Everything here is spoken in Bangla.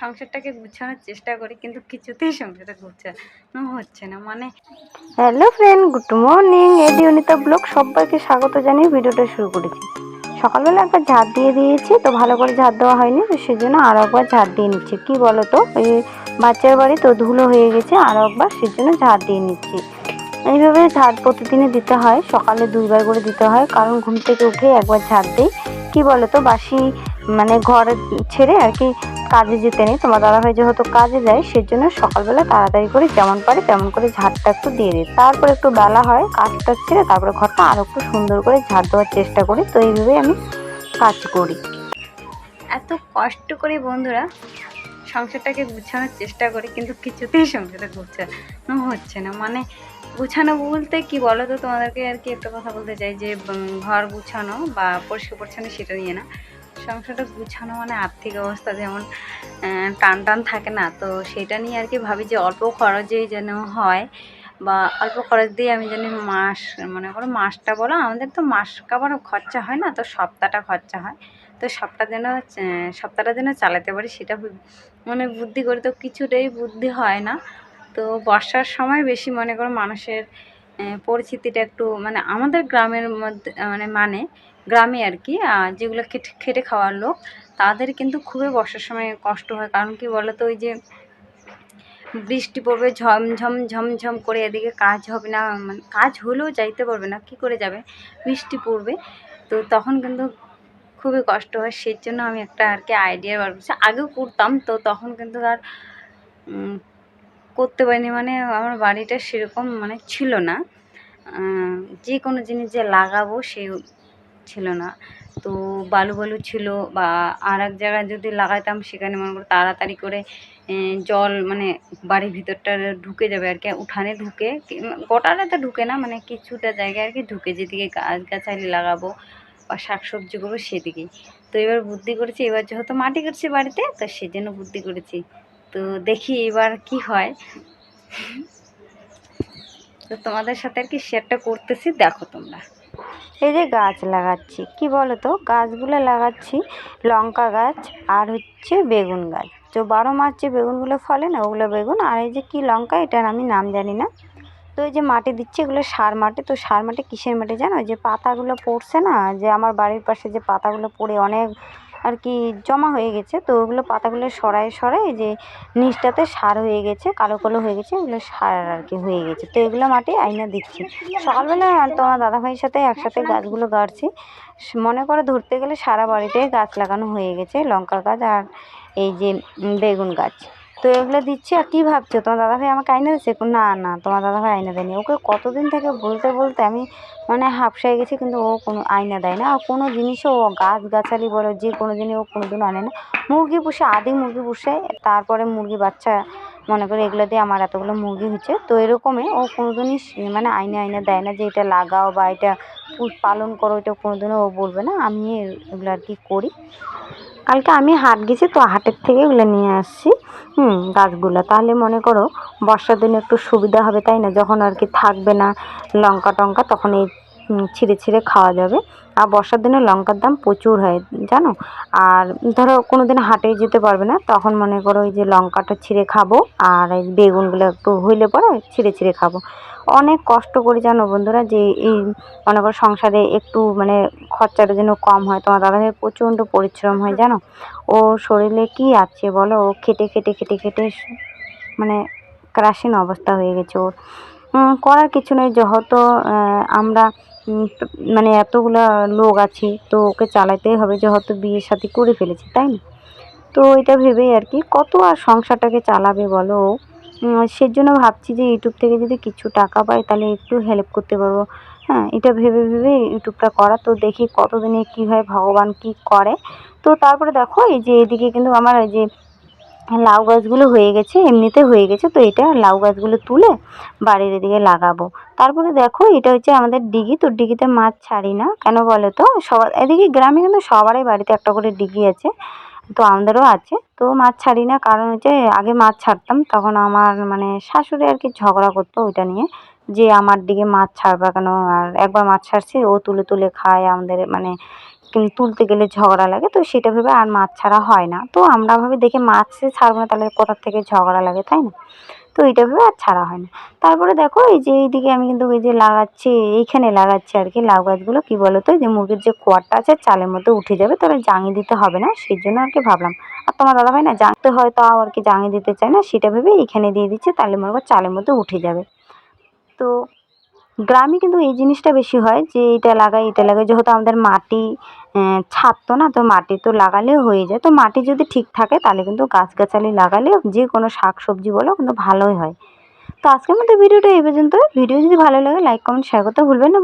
সংসারটাকে গুছানোর চেষ্টা করি, কিন্তু কিছুতেই সংসারটা গুছানো হচ্ছে না। মানে hello friend good morning AD Anita blog সবাইকে স্বাগত জানিয়ে ভিডিওটা শুরু করেছি। সকালবেলা একবার ঝাড় দিয়ে দিয়েছি, তো ভালো করে ঝাড় দেওয়া হয়নি, তো সেই জন্য আরও একবার ঝাড় দিয়ে নিচ্ছি। কি বলো তো এই বাচ্চার বাড়ি তো ধুলো হয়ে গেছে আরও একবার সেই জন্য ঝাড় দিয়ে নিচ্ছি। এইভাবে ঝাড় প্রতিদিনই দিতে হয়, সকালে দুইবার করে দিতে হয়, কারণ ঘুম থেকে উঠে একবার ঝাড় দিই। কি বলো তো বাসি মানে ঘর ছেড়ে আর কি কাজে যেতে নেই। তোমার দাদা দাদাভাই যেহেতু কাজে যায়, সেজন্য সকালবেলা তাড়াতাড়ি করে যেমন পারে তেমন করে ঝাড়টা একটু দিয়ে দিই। তারপর একটু বেলা হয় কাজটা ছেড়ে তারপরে ঘরটা আরও একটু সুন্দর করে ঝাড় দেওয়ার চেষ্টা করি। তো এইভাবেই আমি কাজ করি। এত কষ্ট করি বন্ধুরা সংসারটাকে গুছানোর চেষ্টা করি, কিন্তু কিছুতেই সংসারটা গুছানো হচ্ছে না। মানে গুছানো বলতে কি বলো তো? তোমাদেরকে আর কি একটা কথা বলতে চাই যে ঘর গুছানো বা পরিষ্কার পরিচ্ছন্ন সেটা নিয়ে না। সংসারটা গুছানো মানে আর্থিক অবস্থা যেমন টান টান থাকে না, তো সেটা নিয়ে আর কি ভাবি যে অল্প খরচেই যেন হয় বা অল্প খরচ দিয়ে আমি জানি মাস, মনে করো মাসটা বলো, আমাদের তো মাস কাবার খরচা হয় না, তো সপ্তাহটা খরচা হয়, তো সপ্তাহ যেন সপ্তাহটা যেন চালাতে পারি সেটা মানে বুদ্ধি করে তো কিছুটাই বুদ্ধি হয় না, তো বর্ষার সময় বেশি মনে করো মানুষের পরিস্থিতিটা একটু মানে আমাদের গ্রামের মধ্যে মানে মানে গ্রামে আর কি যেগুলো খেটে খেটে খাওয়ার লোক, তাদের কিন্তু খুবই বর্ষার সময় কষ্ট হয়। কারণ কি বলো তো ওই যে বৃষ্টি পড়বে ঝমঝম ঝমঝম করে এদিকে কাজ হবে না মানে কাজ হলেও যাইতে পারবে না, কি করে যাবে? বৃষ্টি পড়বে, তো তখন কিন্তু খুবই কষ্ট হয়। সেই জন্য আমি একটা আর কি আইডিয়া বার করছি। আগেও করতাম, তো তখন কিন্তু আর করতে পারিনি মানে আমার বাড়িটা সেরকম মানে ছিল না। যে কোনো জিনিস যে লাগাবো সে ছিল না। তো বালু বালু ছিল বা আর এক জায়গায় যদি লাগাইতাম সেখানে মনে করো তাড়াতাড়ি করে জল মানে বাড়ির ভিতরটা ঢুকে যাবে আর কি উঠানে ঢুকে গোটাটা তো ঢুকে না মানে কিছুটা জায়গায় আর কি ঢুকে, যেদিকে গাছ গাছালি লাগাবো বা শাক সবজি করব সেদিকেই। তো এবার বুদ্ধি করেছি, এবার যেহেতু মাটি করছি বাড়িতে, তো সেজন্য বুদ্ধি করেছি। তো দেখি এবার কি হয়। তো তোমাদের সাথে আর কি শেয়ারটা করতেছি, দেখো তোমরা। এই যে গাছ লাগাচ্ছি, কি বলো তো গাছগুলো লাগাচ্ছি, লঙ্কা গাছ আর হচ্ছে বেগুন গাছ। তো বারো মাস যে বেগুনগুলো ফলে না, ওগুলো বেগুন। আর এই যে কি লঙ্কা, এটার আমি নাম জানি না। তো এই যে মাটি দিচ্ছে, এগুলো সার মাটি। তো সার মাটি কিসের মাটি জানো? যে পাতাগুলো পড়ছে না, যে আমার বাড়ির পাশে যে পাতাগুলো পড়ে, অনেক আর কি জমা হয়ে গেছে। তো ওগুলো পাতাগুলো সরাই সরাই যে নিচটাতে সার হয়ে গেছে, কালো কালো হয়ে গেছে ওগুলো সার আর কি হয়ে গেছে। তো এগুলো মাটি আয়না দিচ্ছি। সকালবেলা তোমার দাদাভাইয়ের সাথে একসাথে গাছগুলো গাড়ছি। মনে করে ধরতে গেলে সারা বাড়িতে গাছ লাগানো হয়ে গেছে লঙ্কা গাছ আর এই যে বেগুন গাছ। তো এগুলো দিচ্ছি, আর কী ভাবছ? তোমার দাদাভাই আমাকে আইনা দিচ্ছে না না, তোমার দাদাভাই আইনা দেয়নি। ওকে কতদিন থেকে বলতে বলতে আমি মানে হাফসায় গেছি, কিন্তু ও কোনো আইনা দেয় না। আর কোনো জিনিসও ও গাছ গাছালি বলো, যে কোনো জিনিস ও কোনো দিনও আনে না। মুরগি পুষে আদি মুরগি পুষে, তারপরে মুরগি বাচ্চা, মনে করে এগুলো দিয়ে আমার এতগুলো মুরগি হচ্ছে। তো এরকমই ও কোনো দিনই মানে আইনে আইনে দেয় না যে এটা লাগাও বা এটা পালন করো, এটা কোনো দিনও ও বলবে না। আমি এগুলো আর কি করি। কালকে আমি হাট গেছি, তো হাটের থেকে এগুলো নিয়ে আসছি। হুম, গাছগুলো। তাহলে মনে করো, বর্ষার দিনে একটু সুবিধা হবে, তাই না? যখন আর কি থাকবে না লঙ্কা টঙ্কা তখন এই ছিঁড়ে ছিঁড়ে খাওয়া যাবে। আর বর্ষার দিনে লঙ্কার দাম প্রচুর হয়, জানো? আর ধরো কোনো দিন হাটে যেতে পারবে না, তখন মনে করো ওই যে লঙ্কাটা ছিঁড়ে খাব, আর এই বেগুনগুলো একটু হইলে পরে ছিঁড়ে ছিঁড়ে খাব। অনেক কষ্ট করি, জানো বন্ধুরা, যে এই মনে করো সংসারে একটু মানে খরচাটা যেন কম হয়। তোমার দাদাভাই প্রচণ্ড পরিশ্রম হয়, জানো? ও শরীরে কি আছে বলো? ও খেটে খেটে খেটে খেটে মানে ক্রাশিন অবস্থা হয়ে গেছে ওর। করার কিছু নেই যেহেতু আমরা মানে এতগুলা লোক আছে তো ওকে চালাতেই হবে যেহেতু বিয়ে সাথে করে ফেলেছে তাই না? তো এটা ভেবেই আর কি কত আর সংসারটাকে চালাবে বলো? উম, সেজন্য ভাবছি যে ইউটিউব থেকে যদি কিছু টাকা পাই তাহলে একটু হেল্প করতে পারব। হ্যাঁ এটা ভেবে ভেবে ইউটিউবটা করা তো দেখি কতদিনে কী হয় ভগবান কি করে? তো তারপরে দেখো এই যে এদিকে কিন্তু আমার এই যে লাউ গাছগুলো হয়ে গেছে, এমনিতে হয়ে গেছে, তো এটা লাউ গাছগুলো তুলে বাড়ির এদিকে লাগাবো। তারপরে দেখো, এটা হচ্ছে আমাদের ডিগি, তো ডিগিতে মাছ ছাড়ি না। কেন বলো তো? সবার, এদিকে গ্রামে কিন্তু সবারই বাড়িতে একটা করে ডিগি আছে, তো আমাদেরও আছে। তো মাছ ছাড়ি না, কারণ হচ্ছে আগে মাছ ছাড়তাম, তখন আমার মানে শাশুড়ি আর কি ঝগড়া করতো ওইটা নিয়ে। যে আমার দিকে মাছ ছাড়বা কেন? আর একবার মাছ ছাড়ছি, ও তুলে তুলে খায় আমাদের মানে তুলতে গেলে ঝগড়া লাগে, তো সেটা ভেবে আর মাছ ছাড়া হয় না। তো আমরা ভাবি দেখে মাছে ছাড়বো না, তাহলে কোথার থেকে ঝগড়া লাগে, তাই না? তো এইটা ভেবে আর ছাড়া হয় না। তারপরে দেখো, এই যে এইদিকে আমি কিন্তু এই যে লাগাচ্ছি, এইখানে লাগাচ্ছি আর কি, লাউ গাছগুলো, কী বলো তো যে মুরগির যে কোয়ারটা আছে, চালের মধ্যে উঠে যাবে তাহলে জাঙি দিতে হবে না, সেই জন্য আর কি ভাবলাম। আর তোমার দাদা ভাই না জানতে হয় তাও আর কি জাঙি দিতে চায় না, সেটা ভেবে এইখানে দিয়ে দিচ্ছে, তাহলে মনে চালের মধ্যে উঠে যাবে। তো গ্রামে কিন্তু এই জিনিসটা বেশি হয় যে এটা লাগাই এটা লাগাই। যেহেতু আমাদের মাটি ছাড়তো না, তো মাটি তো লাগালে হয়ে যায়। তো মাটি যদি ঠিক থাকে, তাহলে কিন্তু গাছগাছালি লাগালে যে কোনো শাক সবজি বলো কিন্তু ভালোই হয়। তো আজকের মধ্যে ভিডিওটা এই পর্যন্ত ভিডিও যদি ভালো লাগে লাইক কমেন্ট শেয়ার করতে ভুলবেন না